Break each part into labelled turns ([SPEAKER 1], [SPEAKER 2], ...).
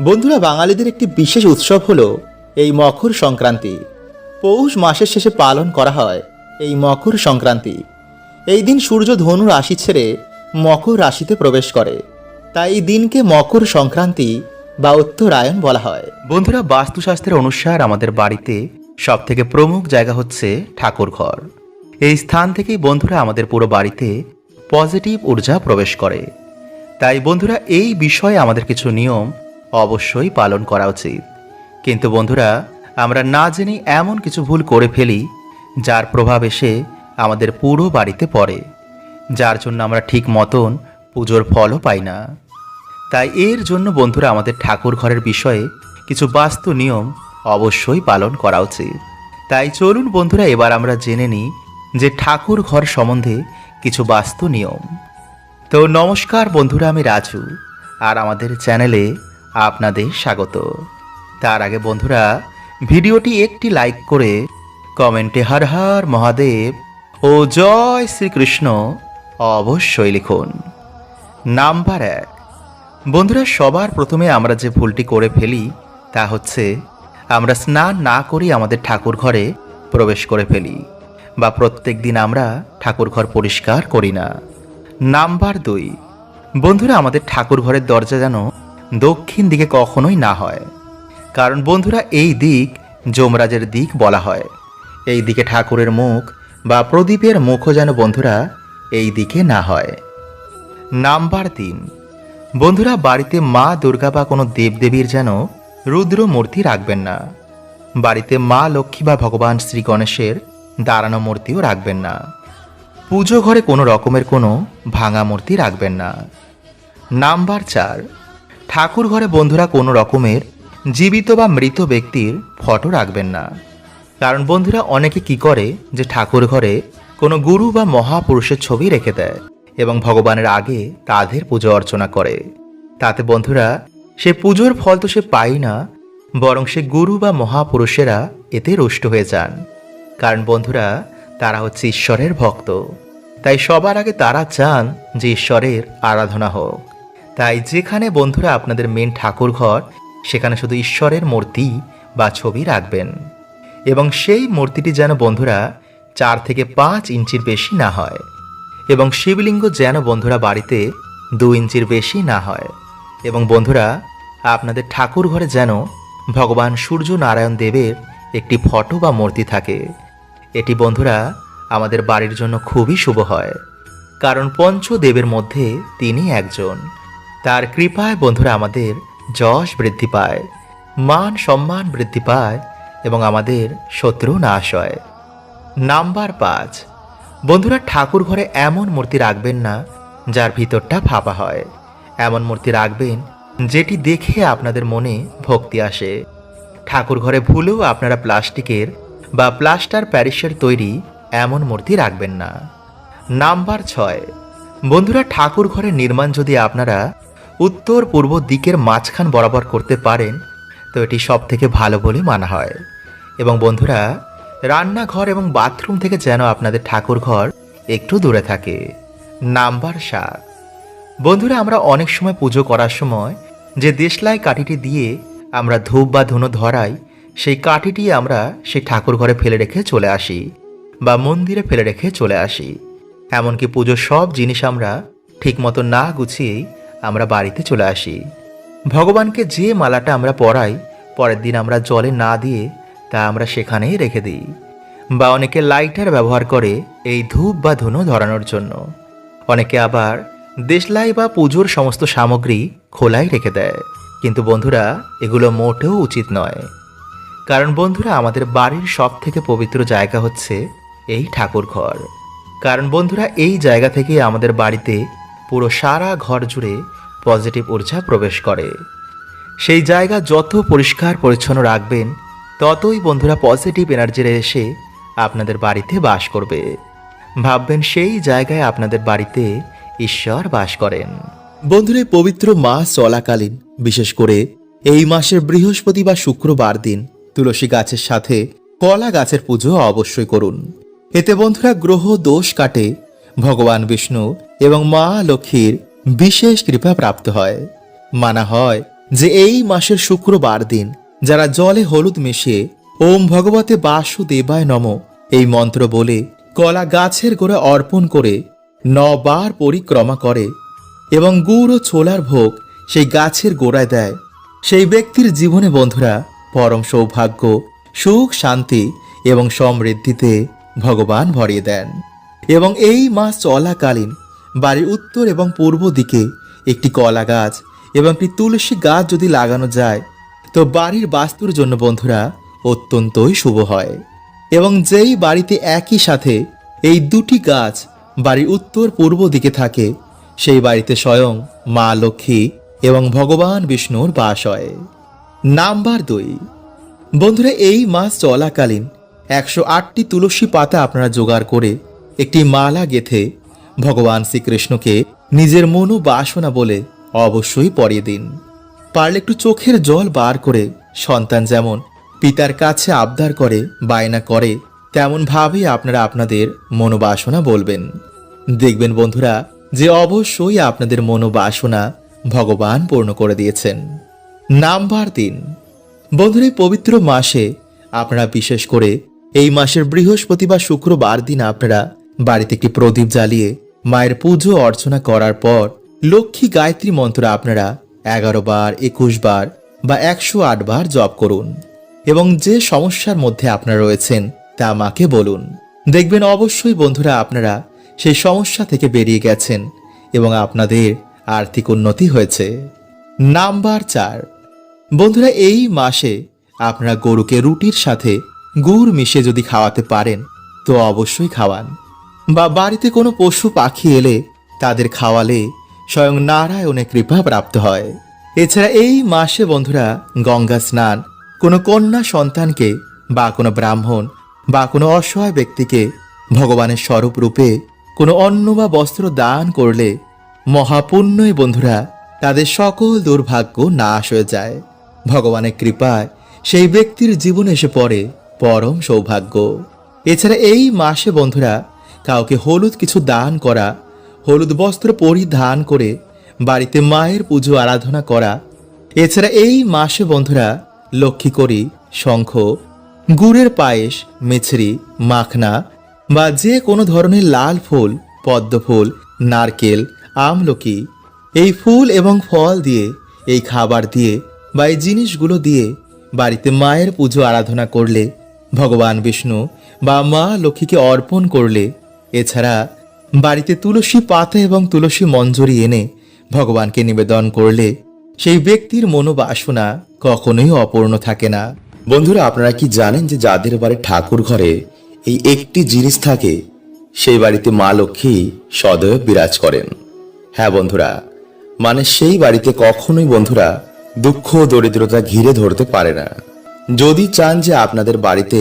[SPEAKER 1] বন্ধুরা, বাঙালিদের একটি বিশেষ উৎসব হলো এই মকর সংক্রান্তি। পৌষ মাসের শেষে পালন করা হয় এই মকর সংক্রান্তি। এই দিন সূর্য ধনু রাশি ছেড়ে মকর রাশিতে প্রবেশ করে। তাই এই দিনকে মকর সংক্রান্তি বা উত্তরায়ণ বলা হয়। বন্ধুরা, বাস্তুশাস্ত্রের অনুসার আমাদের বাড়িতে সব থেকে প্রমুখ জায়গা হচ্ছে ঠাকুর ঘর। এই স্থান থেকেই বন্ধুরা আমাদের পুরো বাড়িতে পজিটিভ ঊর্জা প্রবেশ করে। তাই বন্ধুরা, এই বিষয়ে আমাদের কিছু নিয়ম অবশ্যই পালন করা উচিত। কিন্তু বন্ধুরা, আমরা না জেনে এমন কিছু ভুল করে ফেলি, যার প্রভাব এসে আমাদের পুরো বাড়িতে পড়ে, যার জন্য আমরা ঠিক মতন পুজোর ফলও পাই না। তাই এর জন্য বন্ধুরা, আমাদের ঠাকুর ঘরের বিষয়ে কিছু বাস্তু নিয়ম অবশ্যই পালন করা উচিত। তাই চলুন বন্ধুরা, এবার আমরা জেনে নিই যে ঠাকুর ঘর সম্বন্ধে কিছু বাস্তু নিয়ম। তো নমস্কার বন্ধুরা, আমি রাজু, আর আমাদের চ্যানেলে আপনাদের স্বাগত। তার আগে বন্ধুরা, ভিডিওটি একটি লাইক করে কমেন্টে হর হর মহাদেব ও জয় শ্রীকৃষ্ণ অবশ্যই লিখুন। নাম্বার এক। বন্ধুরা, সবার প্রথমে আমরা যে ভুলটি করে ফেলি তা হচ্ছে, আমরা স্নান না করেই আমাদের ঠাকুর ঘরে প্রবেশ করে ফেলি বা প্রত্যেক দিন আমরা ঠাকুর ঘর পরিষ্কার করি না। নাম্বার দুই। বন্ধুরা, আমাদের ঠাকুর ঘরের দরজা যেন দক্ষিণ দিকে কখনোই না হয়। কারণ বন্ধুরা, এই দিক যমরাজের দিক বলা হয়। এই দিকে ঠাকুরের মুখ বা প্রদীপের মুখও যেন বন্ধুরা এই দিকে না হয়। নাম্বার তিন। বন্ধুরা, বাড়িতে মা দুর্গা বা কোনো দেবদেবীর যেন রুদ্র মূর্তি রাখবেন না। বাড়িতে মা লক্ষ্মী বা ভগবান শ্রী গণেশের দাঁড়ানো মূর্তিও রাখবেন না। পুজো ঘরে কোনো রকমের কোনো ভাঙা মূর্তি রাখবেন না। নাম্বার চার। ঠাকুর ঘরে বন্ধুরা কোনো রকমের জীবিত বা মৃত ব্যক্তির ফটো রাখবেন না। কারণ বন্ধুরা অনেকে কি করে যে ঠাকুর ঘরে কোনো গুরু বা মহাপুরুষের ছবি রেখে দেয় এবং ভগবানের আগে তাদের পুজো অর্চনা করে। তাতে বন্ধুরা সে পুজোর ফল তো সে পায় না, বরং সে গুরু বা মহাপুরুষেরা এতে রুষ্ট হয়ে যান। কারণ বন্ধুরা তারা হচ্ছে ঈশ্বরের ভক্ত। তাই সবার আগে তারা চান যে ঈশ্বরের আরাধনা হোক। তাই যেখানে বন্ধুরা আপনাদের মেন ঠাকুর ঘর সেখানে শুধু ঈশ্বরের মূর্তি বা ছবি রাখবেন। এবং সেই মূর্তিটি যেন বন্ধুরা চার থেকে পাঁচ ইঞ্চির বেশি না হয় এবং শিবলিঙ্গ যেন বন্ধুরা বাড়িতে দু ইঞ্চির বেশি না হয়। এবং বন্ধুরা, আপনাদের ঠাকুর ঘরে যেন ভগবান সূর্য নারায়ণ দেবের একটি ফটো বা মূর্তি থাকে। এটি বন্ধুরা আমাদের বাড়ির জন্য খুবই শুভ হয়। কারণ পঞ্চদেবের মধ্যে তিনি একজন। তার কৃপায় বন্ধুরা আমাদের যশ বৃদ্ধি পায়, মান সম্মান বৃদ্ধি পায় এবং আমাদের শত্রু নাশ হয়। নাম্বার পাঁচ, বন্ধুরা ঠাকুর ঘরে এমন মূর্তি রাখবেন না যার ভিতরটা ফাঁপা হয়। এমন মূর্তি রাখবেন যেটি দেখে আপনাদের মনে ভক্তি আসে। ঠাকুর ঘরে ভুলেও আপনারা প্লাস্টিকের বা প্লাস্টার প্যারিসের তৈরি এমন মূর্তি রাখবেন না। নাম্বার ছয়, বন্ধুরা ঠাকুর ঘরের নির্মাণ যদি আপনারা উত্তর পূর্ব দিকের মাঝখান বরাবর করতে পারেন, তো এটি সব থেকে ভালো বলে মানা হয়। এবং বন্ধুরা, রান্নাঘর এবং বাথরুম থেকে যেন আপনাদের ঠাকুর ঘর একটু দূরে থাকে। নাম্বার সাত। বন্ধুরা, আমরা অনেক সময় পুজো করার সময় যে দেশলাই কাঠিটি দিয়ে আমরা ধূপ বা ধুনো ধরাই, সেই কাঠিটি আমরা সেই ঠাকুর ঘরে ফেলে রেখে চলে আসি বা মন্দিরে ফেলে রেখে চলে আসি। এমনকি পুজোর সব জিনিস আমরা ঠিকমতো না গুছিয়েই আমরা বাড়িতে চলে আসি। ভগবানকে যে মালাটা আমরা পরাই, পরের দিন আমরা জলে না দিয়ে তা আমরা সেখানেই রেখে দিই। বা অনেকে লাইটার ব্যবহার করে এই ধূপ বা ধুনো ধরানোর জন্য। অনেকে আবার দেশলাই বা পুজোর সমস্ত সামগ্রী খোলাই রেখে দেয়। কিন্তু বন্ধুরা, এগুলো মোটেও উচিত নয়। কারণ বন্ধুরা, আমাদের বাড়ির সব থেকে পবিত্র জায়গা হচ্ছে এই ঠাকুর ঘর কারণ বন্ধুরা, এই জায়গা থেকে আমাদের বাড়িতে পুরো সারা ঘর জুড়ে পজিটিভ ঊর্জা প্রবেশ করে। সেই জায়গা যত পরিষ্কার পরিচ্ছন্ন রাখবেন, ততই বন্ধুরা পজিটিভ এনার্জির এসে আপনাদের বাড়িতে বাস করবে। ভাববেন সেই জায়গায় আপনাদের বাড়িতে ঈশ্বর বাস করেন। বন্ধুরা পবিত্র মাস চলাকালীন, বিশেষ করে এই মাসের বৃহস্পতি বা শুক্রবার দিন, তুলসী গাছের সাথে কলা গাছের পুজো অবশ্যই করুন। এতে বন্ধুরা গ্রহ দোষ কাটে ভগবান বিষ্ণু এবং মা লক্ষ্মীর বিশেষ কৃপা প্রাপ্ত হয়। মানা হয় যে এই মাসের শুক্রবার দিন যারা জলে হলুদ মিশিয়ে ওম ভগবতে বাসুদেবায় নম এই মন্ত্র বলে কলা গাছের গোড়া অর্পণ করে নবার পরিক্রমা করে এবং গুড় ও ছোলার ভোগ সেই গাছের গোড়ায় দেয়। সেই ব্যক্তির জীবনে বন্ধুরা পরম সৌভাগ্য, সুখ, শান্তি এবং সমৃদ্ধিতে ভগবান ভরিয়ে দেন। এবং এই মাস চলাকালীন বাড়ির উত্তর এবং পূর্ব দিকে একটি কলা গাছ এবং একটি তুলসী গাছ যদি লাগানো যায়, তো বাড়ির বাস্তুর জন্য বন্ধুরা অত্যন্তই শুভ হয়। এবং যেই বাড়িতে একই সাথে এই দুটি গাছ বাড়ির উত্তর পূর্ব দিকে থাকে, সেই বাড়িতে স্বয়ং মা লক্ষ্মী এবং ভগবান বিষ্ণুর বাস হয়। নাম্বার দুই। বন্ধুরা, এই মাস চলাকালীন একশো আটটি তুলসী পাতা আপনারা জোগাড় করে একটি মালা গেথে ভগবান শ্রীকৃষ্ণকে নিজের মনো বাসনা বলে অবশ্যই পরিয়ে দিন। পারলে একটু চোখের জল বার করে সন্তান যেমন পিতার কাছে আবদার করে, বায়না করে তেমন ভাবেই আপনারা আপনাদের মনোবাসনা বলবেন। দেখবেন বন্ধুরা, যে অবশ্যই আপনাদের মনোবাসনা ভগবান পূর্ণ করে দিয়েছেন। নাম্বার তিন। বন্ধুরা, এই পবিত্র মাসে আপনারা বিশেষ করে এই মাসের বৃহস্পতি বা শুক্রবার দিন আপনারা বাড়িতে একটি প্রদীপ জ্বালিয়ে মায়ের পুজো অর্চনা করার পর লক্ষ্মী গায়ত্রী মন্ত্র আপনারা এগারো বার, একুশ বার বা একশো আট বার জপ করুন এবং যে সমস্যার মধ্যে আপনারা রয়েছেন তা মাকে বলুন। দেখবেন অবশ্যই বন্ধুরা আপনারা সেই সমস্যা থেকে বেরিয়ে গেছেন এবং আপনাদের আর্থিক উন্নতি হয়েছে। নাম্বার চার। বন্ধুরা, এই মাসে আপনারা গরুকে রুটির সাথে গুড় মিশে যদি খাওয়াতে পারেন, তো অবশ্যই খাওয়ান। বা বাড়িতে কোনো পশু পাখি এলে তাদের খাওয়ালে স্বয়ং নারায়ণের কৃপা প্রাপ্ত হয়। এছাড়া এই মাসে বন্ধুরা গঙ্গা স্নান কোনো কন্যা সন্তানকে বা কোনো ব্রাহ্মণ বা কোনো অসহায় ব্যক্তিকে ভগবানের স্বরূপ রূপে কোনো অন্ন বা বস্ত্র দান করলে মহাপুণ্যই বন্ধুরা তাদের সকল দুর্ভাগ্য নাশ হয়ে যায়। ভগবানের কৃপায় সেই ব্যক্তির জীবন এসে পড়ে পরম সৌভাগ্য। এছাড়া এই মাসে বন্ধুরা কাউকে হলুদ কিছু দান করা, হলুদ বস্ত্র পরিধান করে, বাড়িতে মায়ের পুজো আরাধনা করা। এছাড়া এই মাসে বন্ধুরা লক্ষ্মী করি, শঙ্খ, গুড়ের পায়েস, মিছরি, মাখনা বা যে কোনো ধরনের লাল ফুল, পদ্ম ফুল, নারকেল, আমলকি, এই ফুল এবং ফল দিয়ে, এই খাবার দিয়ে বা এই জিনিসগুলো দিয়ে বাড়িতে মায়ের পুজো আরাধনা করলে, ভগবান বিষ্ণু বা মা লক্ষ্মীকে অর্পণ করলে এছাড়া বাড়িতে তুলসী পাতা এবং তুলসী মঞ্জরি এনে ভগবানকে নিবেদন করলে সেই ব্যক্তির মনোবাসনা কখনোই অপূর্ণ থাকে না।
[SPEAKER 2] বন্ধুরা, আপনারা কি জানেন যে যাদের বাড়ি ঠাকুর ঘরে এই একটি জিনিস থাকে, সেই বাড়িতে মা লক্ষ্মী সদয় বিরাজ করেন। হ্যাঁ বন্ধুরা মানে সেই বাড়িতে কখনোই বন্ধুরা দুঃখ দরিদ্রতা ঘিরে ধরতে পারে না। যদি চান যে আপনাদের বাড়িতে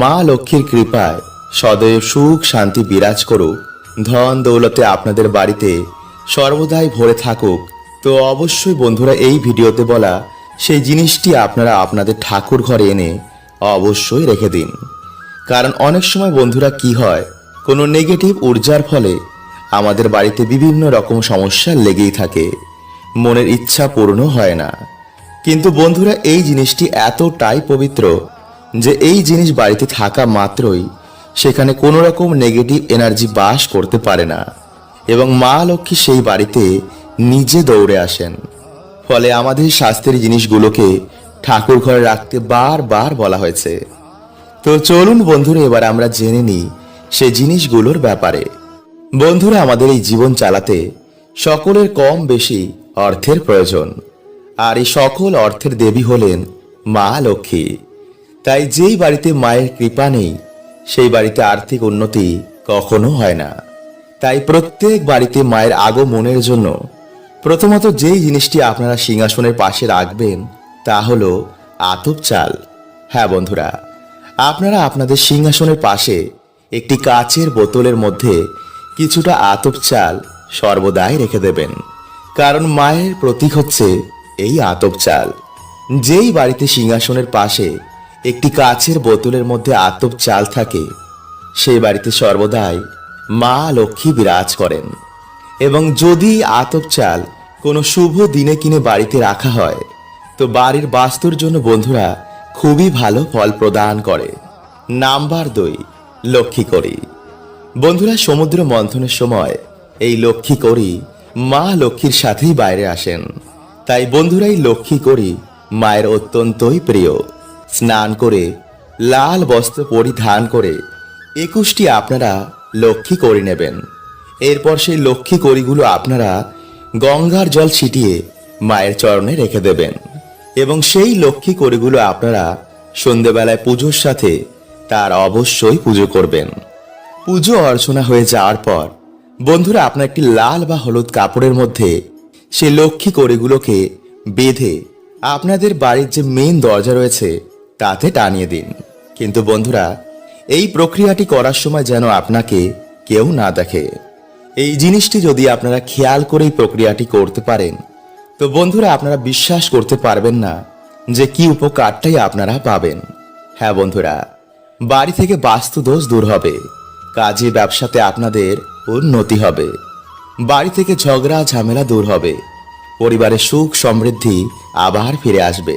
[SPEAKER 2] মা লক্ষ্মীর কৃপায় সদয় সুখ শান্তি বিরাজ করুক। ধন দৌলতে আপনাদের বাড়িতে সর্বদাই ভরে থাকুক। তো অবশ্যই বন্ধুরা, এই ভিডিওতে বলা সেই জিনিসটি আপনারা আপনাদের ঠাকুর ঘরে এনে অবশ্যই রেখে দিন। কারণ অনেক সময় বন্ধুরা কি হয়, কোনো নেগেটিভ ঊর্জার ফলে আমাদের বাড়িতে বিভিন্ন রকম সমস্যা লেগেই থাকে। মনের ইচ্ছা পূর্ণ হয় না। কিন্তু বন্ধুরা, এই জিনিসটি এতটাই পবিত্র যে এই জিনিস বাড়িতে থাকা মাত্রই সেখানে কোনো রকম নেগেটিভ এনার্জি বাস করতে পারে না। এবং মা লক্ষ্মী সেই বাড়িতে নিজে দৌড়ে আসেন। ফলে আমাদের শাস্ত্রের জিনিসগুলোকে ঠাকুর ঘরে রাখতে বারবার বলা হয়েছে। তো চলুন বন্ধুরা, এবার আমরা জেনে নিই সে জিনিসগুলোর ব্যাপারে। বন্ধুরা, আমাদের এই জীবন চালাতে সকলের কম বেশি অর্থের প্রয়োজন। আর এই সকল অর্থের দেবী হলেন মা লক্ষ্মী। তাই যেই বাড়িতে মায়ের কৃপা নেই সেই বাড়িতে আর্থিক উন্নতি কখনো হয় না। তাই প্রত্যেক বাড়িতে মায়ের আগমনের জন্য প্রথমত যেই জিনিসটি আপনারা সিংহাসনের পাশে রাখবেন, তা হলো আতপ চাল। হ্যাঁ বন্ধুরা, আপনারা আপনাদের সিংহাসনের পাশে একটি কাচের বোতলের মধ্যে কিছুটা আতপ চাল সর্বদাই রেখে দেবেন। কারণ মায়ের প্রতীক হচ্ছে এই আতপ চাল। যেই বাড়িতে সিংহাসনের পাশে একটি কাচের বোতলের মধ্যে আতপ চাল থাকে। সেই বাড়িতে সর্বদাই মা লক্ষ্মী বিরাজ করেন। এবং যদি আতপ চাল কোনো শুভ দিনে কিনে বাড়িতে রাখা হয়, তো বাড়ির বাস্তুর জন্য বন্ধুরা খুবই ভালো ফল প্রদান করে। নাম্বার দুই, লক্ষ্মী করি। বন্ধুরা, সমুদ্র মন্থনের সময় এই লক্ষ্মী করি মা লক্ষ্মীর সাথেই বাইরে আসেন। তাই বন্ধুরাই লক্ষ্মী করি মায়ের অত্যন্তই প্রিয়। স্নান করে, লাল বস্ত্র পরিধান করে, একুশটি আপনারা লক্ষ্মী করি নেবেন। এরপর সেই লক্ষ্মী করিগুলো আপনারা গঙ্গার জল ছিটিয়ে মায়ের চরণে রেখে দেবেন। এবং সেই লক্ষ্মী করিগুলো আপনারা সন্ধেবেলায় পুজোর সাথে তার অবশ্যই পুজো করবেন। পুজো অর্চনা হয়ে যাওয়ার পর, বন্ধুরা, আপনার একটি লাল বা হলুদ কাপড়ের মধ্যে সেই লক্ষ্মী কড়িগুলোকে বেঁধে আপনাদের বাড়ির যে মেন দরজা রয়েছে তাতে টানিয়ে দিন। কিন্তু বন্ধুরা, এই প্রক্রিয়াটি করার সময় যেন আপনাকে কেউ না দেখে। এই জিনিসটি যদি আপনারা খেয়াল করে এই প্রক্রিয়াটি করতে পারেন, তো বন্ধুরা আপনারা বিশ্বাস করতে পারবেন না যে কি উপকারটাই আপনারা পাবেন। হ্যাঁ বন্ধুরা, বাড়ি থেকে বাস্তু দোষ দূর হবে, কাজে, ব্যবসাতে আপনাদের উন্নতি হবে। বাড়ি থেকে ঝগড়া, ঝামেলা দূর হবে পরিবারের সুখ, সমৃদ্ধি আবার ফিরে আসবে।